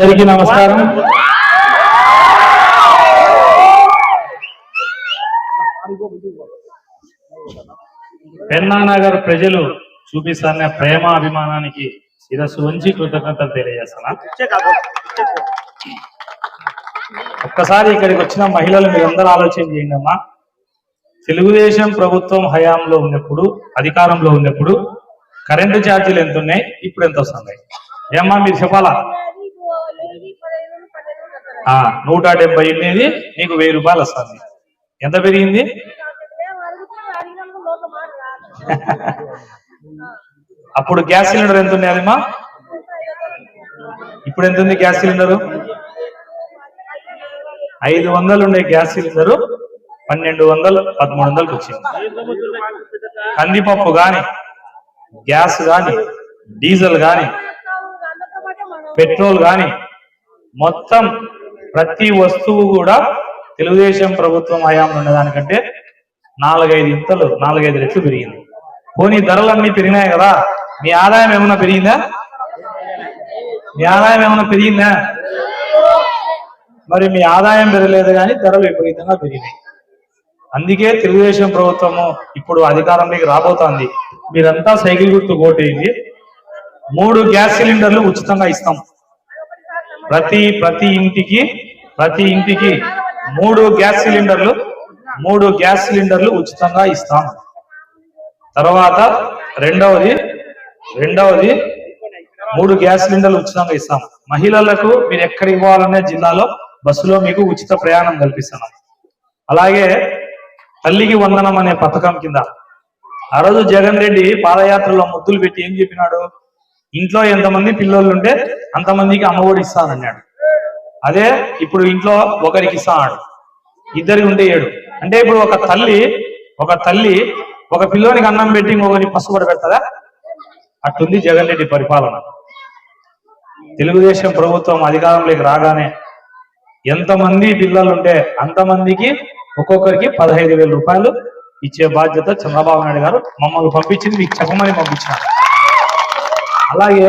అందరికీ నమస్కారం. పెన్నానగర్ ప్రజలు చూపిస్తున్న ప్రేమ అభిమానానికి శిరస్సు ఉంచి కృతజ్ఞతలు తెలియజేస్తున్నా. ఒక్కసారి ఇక్కడికి వచ్చిన మహిళలు మీరందరూ ఆలోచన చేయండి అమ్మా. తెలుగుదేశం ప్రభుత్వం హయాంలో ఉన్నప్పుడు అధికారంలో ఉన్నప్పుడు కరెంటు ఛార్జీలు ఎంత ఉన్నాయి ఇప్పుడు ఎంత వస్తున్నాయి? ఏమ్మా మీరు చెప్పాలా? ఆ నూట డెబ్బై ఉండేది నీకు వెయ్యి రూపాయలు వస్తుంది. ఎంత పెరిగింది? అప్పుడు గ్యాస్ సిలిండర్ ఎంత ఉంది అదిమా? ఇప్పుడు ఎంత ఉంది గ్యాస్ సిలిండరు? ఐదు వందలు ఉండే గ్యాస్ సిలిండరు పన్నెండు వందలు పదమూడు వందలకు వచ్చింది. కందిపప్పు గాని గ్యాస్ గాని డీజిల్ గాని పెట్రోల్ గాని మొత్తం ప్రతి వస్తువు కూడా తెలుగుదేశం ప్రభుత్వం హయాంలో ఉన్నదానికంటే నాలుగైదు ఇంతలు నాలుగైదు రెట్లు పెరిగింది. పోనీ ధరలన్నీ పెరిగినాయి కదా? మీ ఆదాయం ఏమైనా పెరిగిందా? మీ ఆదాయం ఏమైనా పెరిగిందా? మరి మీ ఆదాయం పెరగలేదు కానీ ధరలు విపరీతంగా పెరిగినాయి. అందుకే తెలుగుదేశం ప్రభుత్వము ఇప్పుడు అధికారంలోకి రాబోతోంది. మీరంతా సైకిల్ గుర్తు కోటేయండి. మూడు గ్యాస్ సిలిండర్లు ఉచితంగా ఇస్తాం. ప్రతి ప్రతి ఇంటికి ప్రతి ఇంటికి మూడు గ్యాస్ సిలిండర్లు మూడు గ్యాస్ సిలిండర్లు ఉచితంగా ఇస్తాం. తర్వాత రెండవది రెండవది మూడు గ్యాస్ సిలిండర్లు ఉచితంగా ఇస్తాం. మహిళలకు మీరు ఎక్కడ ఇవ్వాలనే జిల్లాలో బస్సులో మీకు ఉచిత ప్రయాణం కల్పిస్తున్నాం. అలాగే తల్లికి వందనం అనే పథకం కింద ఆ రోజు జగన్ రెడ్డి పాదయాత్రలో ముద్దులు పెట్టి ఏం చెప్పినాడు? ఇంట్లో ఎంతమంది పిల్లలు ఉంటే అంతమందికి అమ్మఒడి ఇస్తానన్నాడు. అదే ఇప్పుడు ఇంట్లో ఒకరికి ఇస్తాడు. ఇద్దరికి ఉంటే ఏడు. అంటే ఇప్పుడు ఒక తల్లి ఒక తల్లి ఒక పిల్లోనికి అన్నం పెట్టి ఇంకొకరి పసుపడి పెడతారా అట్టుంది జగన్ రెడ్డి పరిపాలన. తెలుగుదేశం ప్రభుత్వం అధికారంలోకి రాగానే ఎంతమంది పిల్లలు ఉంటే అంతమందికి ఒక్కొక్కరికి పదహైదు వేల రూపాయలు ఇచ్చే బాధ్యత చంద్రబాబు నాయుడు గారు మమ్మల్ని పంపించింది మీకు చెప్పమని పంపించారు అలాగే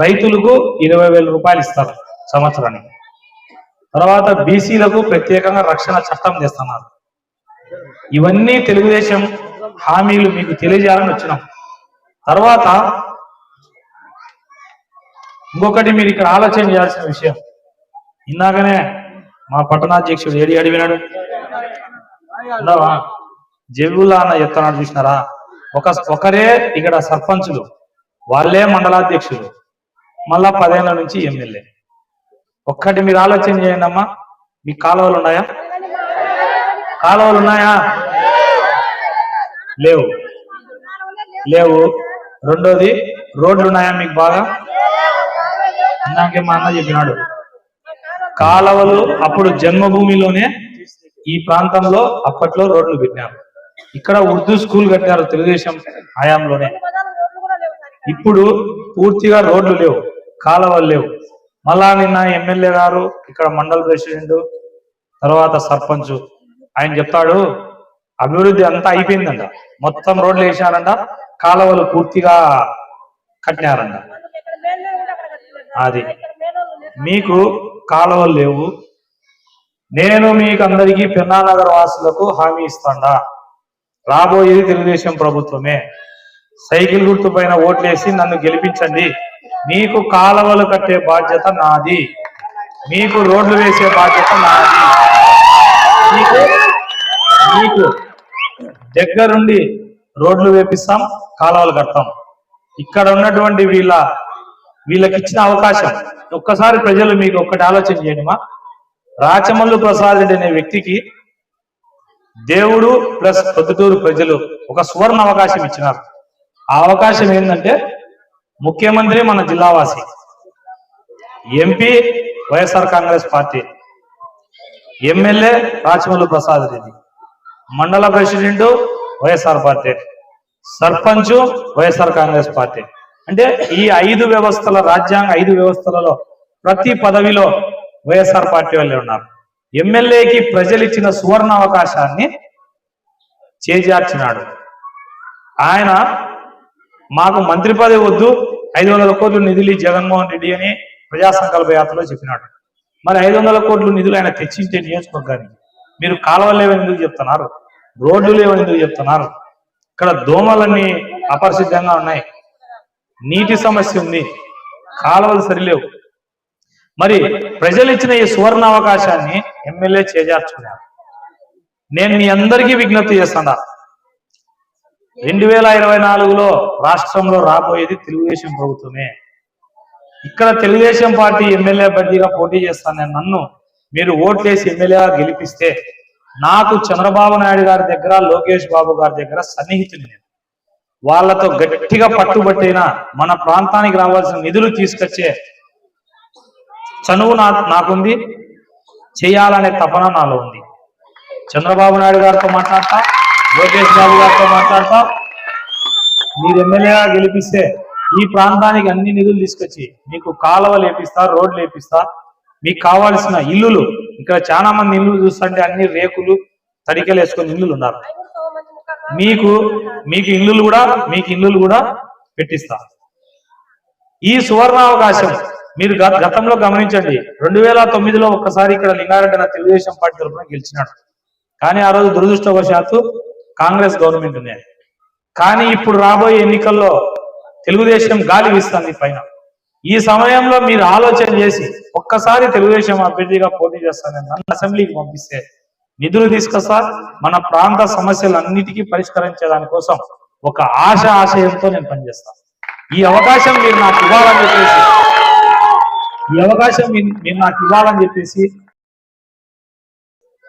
రైతులకు ఇరవై వేల రూపాయలు ఇస్తారు సంవత్సరానికి. తర్వాత బీసీలకు ప్రత్యేకంగా రక్షణ చట్టం చేస్తున్నారు. ఇవన్నీ తెలుగుదేశం హామీలు మీకు తెలియజేయాలని వచ్చినాం. తర్వాత ఇంకొకటి మీరు ఇక్కడ ఆలోచన చేయాల్సిన విషయం. ఇందాకనే మా పట్టణాధ్యక్షుడు ఏడి అడిగినాడు. ఉండవా జబ్బులా అన్న చెప్తున్నాడు చూసినారా? ఒక ఒకరే ఇక్కడ సర్పంచులు. వాళ్ళే మండలాధ్యక్షులు. మళ్ళా పదేళ్ళ నుంచి ఎమ్మెల్యే. ఒక్కటి మీరు ఆలోచన చేయండి అమ్మా. మీ కాలువలు ఉన్నాయా? కాలువలు ఉన్నాయా? లేవు. లేవు. రెండోది రోడ్లు ఉన్నాయా మీకు బాగా? ఇందాకే మా అన్న చెప్పినాడు. కాలవలు అప్పుడు జన్మభూమిలోనే ఈ ప్రాంతంలో అప్పట్లో రోడ్లు పెట్టినారు. ఇక్కడ ఉర్దూ స్కూల్ కట్టారు తెలుగుదేశం హయాంలోనే. ఇప్పుడు పూర్తిగా రోడ్లు లేవు. కాలువలు లేవు. మళ్ళా నిన్న ఎమ్మెల్యే గారు ఇక్కడ మండల ప్రెసిడెంట్ తర్వాత సర్పంచ్ ఆయన చెప్తాడు అభివృద్ధి అంతా అయిపోయిందంట. మొత్తం రోడ్లు వేసారంట కాలువలు పూర్తిగా కట్టినారంట. అది. మీకు కాలువలు లేవు. నేను మీకు అందరికీ పెన్నానగర్ వాసులకు హామీ ఇస్తాడా. రాబోయేది తెలుగుదేశం ప్రభుత్వమే. సైకిల్ గుర్తు పైన ఓట్లేసి నన్ను గెలిపించండి. మీకు కాలవలు కట్టే బాధ్యత నాది. మీకు రోడ్లు వేసే బాధ్యత నాది. మీకు మీకు దగ్గరుండి రోడ్లు వేపిస్తాం కాలువలు కడతాం. ఇక్కడ ఉన్నటువంటి వీళ్ళ వీళ్ళకి ఇచ్చిన అవకాశం. ఒక్కసారి ప్రజలు మీకు ఒక్కటి ఆలోచన చేయండి మా. రాచమల్లు ప్రసాద్ రెడ్డి అనే వ్యక్తికి దేవుడు ప్లస్ పొద్దుటూరు ప్రజలు ఒక సువర్ణ అవకాశం ఇచ్చినారు. ఆ అవకాశం ఏంటంటే ముఖ్యమంత్రి మన జిల్లావాసి MP YSR Congress party MLA Rachamallu Prasad Reddy మండల president YSR party sarpanch YSR Congress party. అంటే ఈ ఐదు వ్యవస్థల రాజ్యాంగ ఐదు వ్యవస్థలలో ప్రతి పదవిలో వైఎస్ఆర్ పార్టీ వాళ్ళే ఉన్నారు. ఎమ్మెల్యేకి ప్రజలు ఇచ్చిన సువర్ణ అవకాశాన్ని చేజార్చినాడు. ఆయన మాకు మంత్రి పదవి వద్దు. ఐదు వందల కోట్లు నిధులు జగన్మోహన్ రెడ్డి అని ప్రజా సంకల్ప యాత్రలో చెప్పినాడు. మరి ఐదు వందల కోట్లు నిధులు ఆయన తెచ్చింటే నియోజకవర్గానికి మీరు కాలువలు లేవని ఎందుకు చెప్తున్నారు? రోడ్లు లేవని ఎందుకు చెప్తున్నారు? ఇక్కడ దోమలన్నీ అపరిశుద్ధంగా ఉన్నాయి. నీటి సమస్య ఉంది. కాలువలు సరిలేవు. మరి ప్రజలు ఇచ్చిన ఈ సువర్ణ అవకాశాన్ని ఎమ్మెల్యే చేజార్చుకున్నారు. నేను మీ అందరికీ విజ్ఞప్తి చేస్తాను రెండు వేల ఇరవై నాలుగులో రాష్ట్రంలో రాబోయేది తెలుగుదేశం ప్రభుత్వమే. ఇక్కడ తెలుగుదేశం పార్టీ ఎమ్మెల్యే అభ్యర్థిగా పోటీ చేస్తాను నన్ను మీరు ఓట్లేసి ఎమ్మెల్యేగా గెలిపిస్తే నాకు చంద్రబాబు నాయుడు గారి దగ్గర లోకేష్ బాబు గారి దగ్గర సన్నిహితుని నేను. వాళ్ళతో గట్టిగా పట్టుబట్టైనా మన ప్రాంతానికి రావాల్సిన నిధులు తీసుకొచ్చే చనువు నా నాకుంది. చేయాలనే తపన నాలో ఉంది. చంద్రబాబు నాయుడు గారితో మాట్లాడతా. లోకేష్ బాబు గారితో మాట్లాడతాం. మీరు ఎమ్మెల్యేగా గెలిపిస్తే ఈ ప్రాంతానికి అన్ని నిధులు తీసుకొచ్చి మీకు కాలువ లేపిస్తా రోడ్లు వేపిస్తా మీకు కావాల్సిన ఇల్లులు ఇక్కడ చాలా మంది ఇల్లు చూస్తుంటే అన్ని రేకులు తడికలు వేసుకొని ఇల్లులు ఉన్నారు. మీకు మీకు ఇల్లులు కూడా మీకు ఇల్లులు కూడా పెట్టిస్తా. ఈ సువర్ణ అవకాశం మీరు గత- గతంలో గమనించండి. రెండు వేల తొమ్మిదిలో ఒక్కసారి ఇక్కడ లింగారెడ్డి తెలుగుదేశం పార్టీ తరఫున గెలిచినాడు. కానీ ఆ రోజు దురదృష్టవశాత్తు కాంగ్రెస్ గవర్నమెంట్ ఉంది కానీ ఇప్పుడు రాబోయే ఎన్నికల్లో తెలుగుదేశం గాలి వీస్తుంది పైన. ఈ సమయంలో మీరు ఆలోచన చేసి ఒక్కసారి తెలుగుదేశం అభ్యర్థిగా పోటీ చేస్తానని నన్ను అసెంబ్లీకి పంపిస్తే నిధులు తీసుకొస్తా మన ప్రాంత సమస్యలన్నిటికీ పరిష్కరించే దానికోసం ఒక ఆశ ఆశయంతో నేను పనిచేస్తాను ఈ అవకాశం మీరు నాకు ఇవ్వాలని చెప్పేసి ఈ అవకాశం మీరు మీరు నాకు ఇవ్వాలని చెప్పేసి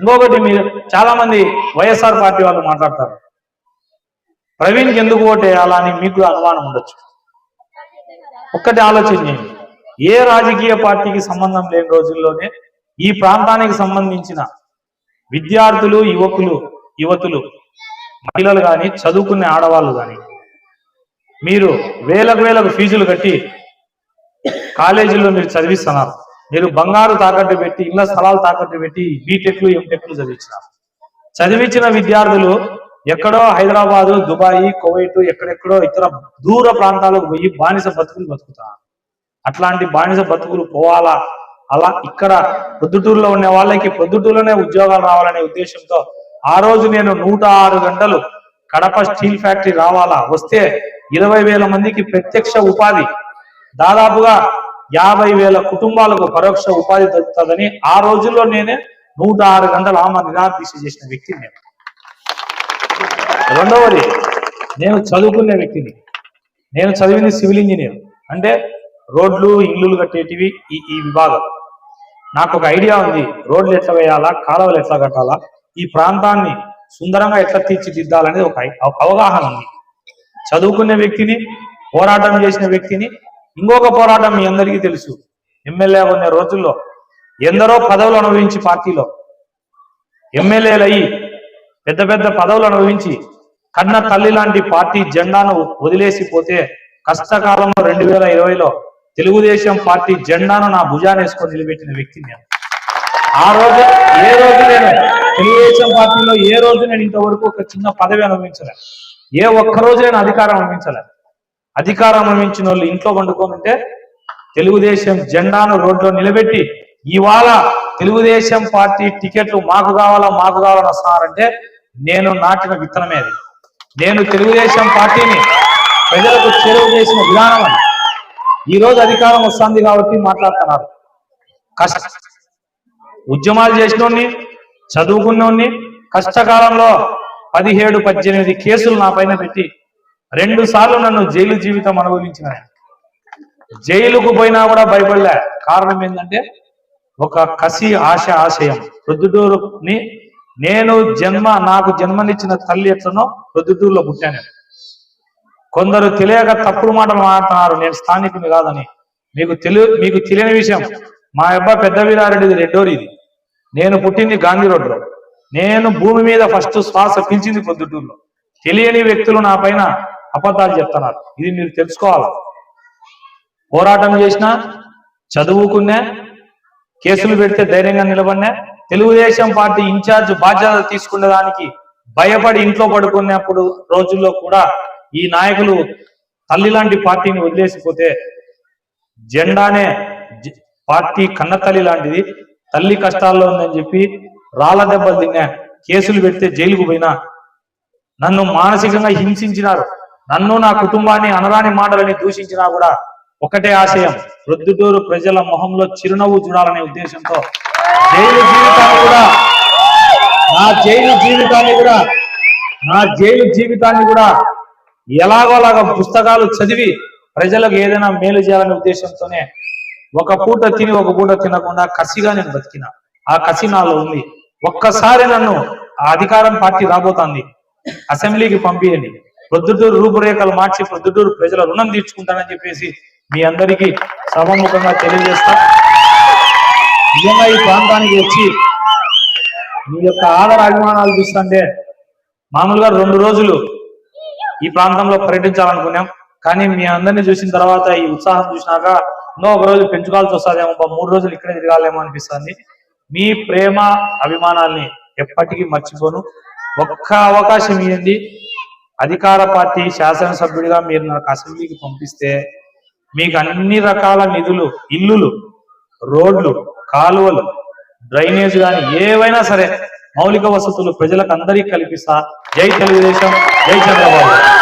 ఇంకొకటి మీరు చాలా మంది వైఎస్ఆర్ పార్టీ వాళ్ళు మాట్లాడతారు. ప్రవీణ్కి ఎందుకు ఓటేయాలా అని మీకు అనుమానం ఉండొచ్చు. ఒక్కటి ఆలోచన ఏ రాజకీయ పార్టీకి సంబంధం లేని రోజుల్లోనే ఈ ప్రాంతానికి సంబంధించిన విద్యార్థులు యువకులు యువతులు మహిళలు కానీ చదువుకునే ఆడవాళ్ళు కానీ మీరు వేలకు వేలకు ఫీజులు కట్టి కాలేజీల్లో మీరు చదివిస్తున్నారు. మీరు బంగారు తాకట్టు పెట్టి ఇళ్ళ స్థలాలు తాకట్టు పెట్టి బీటెక్లు ఎంటెక్లు చదివించినారు చదివించిన. విద్యార్థులు ఎక్కడో హైదరాబాద్ దుబాయ్ కువైట్ ఎక్కడెక్కడో ఇతర దూర ప్రాంతాలకు పోయి బానిస బతుకులు బతుకుతారు. అట్లాంటి బానిస బతుకులు పోవాలా? అలా ఇక్కడ పొద్దుటూరులో ఉన్న వాళ్ళకి పొద్దుటూరులోనే ఉద్యోగాలు రావాలనే ఉద్దేశంతో ఆ రోజు నేను నూట ఆరు గంటలు కడప స్టీల్ ఫ్యాక్టరీ రావాలా? వస్తే ఇరవై వేల మందికి ప్రత్యక్ష ఉపాధి. దాదాపుగా యాభై వేల కుటుంబాలకు పరోక్ష ఉపాధి దొరుకుతుందని ఆ రోజుల్లో నేనే నూట ఆరు గంటలు ఆమె నిరాదీక్ష చేసిన వ్యక్తి నేను. రెండవది నేను చదువుకునే వ్యక్తిని. నేను చదివింది సివిల్ ఇంజనీర్. అంటే రోడ్లు ఇల్లులు కట్టేటివి ఈ ఈ విభాగం. నాకు ఒక ఐడియా ఉంది. రోడ్లు ఎట్లా వేయాలా కాలువలు ఎట్లా కట్టాలా ఈ ప్రాంతాన్ని సుందరంగా ఎట్లా తీర్చిదిద్దాలనేది ఒక ఒక అవగాహన ఉంది. చదువుకునే వ్యక్తిని పోరాటం చేసిన వ్యక్తిని ఇంకొక పోరాటం మీ అందరికీ తెలుసు. ఎమ్మెల్యే ఉన్న రోజుల్లో ఎందరో పదవులు అనుభవించి పార్టీలో ఎమ్మెల్యేలు అయ్యి పెద్ద పెద్ద పదవులు అనుభవించి కన్న తల్లి లాంటి పార్టీ జెండాను వదిలేసిపోతే కష్టకాలంలో రెండు వేల ఇరవైలో తెలుగుదేశం పార్టీ జెండాను నా భుజాన్ని వేసుకొని నిలబెట్టిన వ్యక్తి నేను. ఆ రోజు ఏ రోజు నేను తెలుగుదేశం పార్టీలో ఏ రోజు నేను ఇంతవరకు ఒక చిన్న పదవి అనుభవించలే. ఏ ఒక్క రోజు నేను అధికారం అనుభవించలే. అధికారం అనుభవించిన వాళ్ళు ఇంట్లో వండుకొని ఉంటే తెలుగుదేశం జెండాను రోడ్లో నిలబెట్టి ఇవాళ తెలుగుదేశం పార్టీ టికెట్లు మాకు కావాలా మాకు కావాలని వస్తున్నారంటే నేను నాటిన విత్తనమే అది. నేను తెలుగుదేశం పార్టీని ప్రజలకు చేరువ చేసిన విధానం అని ఈ రోజు అధికారం వస్తుంది కాబట్టి మాట్లాడుతున్నారు. కష్ట ఉద్యమాలు చేసినోడిని చదువుకున్నోడిని కష్టకాలంలో పదిహేడు పద్దెనిమిది కేసులు నా పైన పెట్టి రెండు సార్లు నన్ను జైలు జీవితం అనుభవించిన. జైలుకు పోయినా కూడా భయపడలే. కారణం ఏంటంటే ఒక కసి ఆశ ఆశయం. ప్రొద్దుటూరుని నేను జన్మ నాకు జన్మనిచ్చిన తల్లి ఎట్లనో ప్రొద్దుటూరులో పుట్టాను. కొందరు తెలియక తప్పుడు మాటలు మాట్లాడుతున్నారు. నేను స్థానికుని కాదని. మీకు తెలియ మీకు తెలియని విషయం. మా అబ్బా పెద్ద వీరారెడ్డిది రెడ్డోరి ఇది. నేను పుట్టింది గాంధీ రోడ్లో నేను భూమి మీద ఫస్ట్ శ్వాస పిలిచింది పొద్దుటూరులో తెలియని వ్యక్తులు నా పైన అబద్ధాలు చెప్తున్నారు. ఇది మీరు తెలుసుకోవాలి. పోరాటం చేసినా చదువుకున్నా కేసులు పెడితే ధైర్యంగా నిలబడినా తెలుగుదేశం పార్టీ ఇన్ఛార్జ్ బాధ్యత తీసుకునే దానికి భయపడి ఇంట్లో పడుకున్నప్పుడు రోజుల్లో కూడా ఈ నాయకులు తల్లి లాంటి పార్టీని వదిలేసిపోతే జెండానే పార్టీ పార్టీ కన్నతల్లి లాంటిది. తల్లి కష్టాల్లో ఉందని చెప్పి రాళ్ళ దెబ్బలు తిన్నా కేసులు పెడితే జైలుకు పోయినా నన్ను మానసికంగా హింసించినారు. నన్ను నా కుటుంబాన్ని అనరాని మాటలని దూషించినా కూడా ఒకటే ఆశయం ప్రొద్దుటూరు ప్రజల మొహంలో చిరునవ్వు చూడాలనే ఉద్దేశంతో. జైలు జీవితాన్ని కూడా నా జైలు జీవితాన్ని కూడా నా జైలు జీవితాన్ని కూడా ఎలాగోలాగా పుస్తకాలు చదివి ప్రజలకు ఏదైనా మేలు చేయాలనే ఉద్దేశంతోనే ఒక పూట తిని ఒక పూట తినకుండా కసిగా నేను బతికిన. ఆ కసి నాలో ఉంది. ఒక్కసారి నన్ను ఆ అధికారం పార్టీ రాబోతోంది. అసెంబ్లీకి పంపియండి. ప్రొద్దుటూరు రూపురేఖలు మార్చి ప్రొద్దుటూరు ప్రజల రుణం తీర్చుకుంటానని చెప్పేసి మీ అందరికీ సభముఖంగా తెలియజేస్తా. నిజంగా ఈ ప్రాంతానికి వచ్చి మీ యొక్క ఆదర అభిమానాలు చూస్తుంటే మామూలుగా రెండు రోజులు ఈ ప్రాంతంలో పర్యటించాలనుకున్నాం. కానీ మీ అందరినీ చూసిన తర్వాత ఈ ఉత్సాహం చూసినాక ఇంకో ఒక రోజు పెంచుకోవాల్సి వస్తుందేమో మూడు రోజులు ఇక్కడే తిరగాలేమో అనిపిస్తుంది. మీ ప్రేమ అభిమానాల్ని ఎప్పటికీ మర్చిపోను. ఒక్క అవకాశం ఇవ్వండి అధికార పార్టీ శాసనసభ్యుడిగా మీరు నాకు అసెంబ్లీకి పంపిస్తే మీకు అన్ని రకాల నిధులు ఇల్లులు రోడ్లు కాలువలు డ్రైనేజ్ కానీ ఏవైనా సరే మౌలిక వసతులు ప్రజలకు అందరికీ కల్పిస్తా. జై తెలుగుదేశం జై చంద్రబాబు.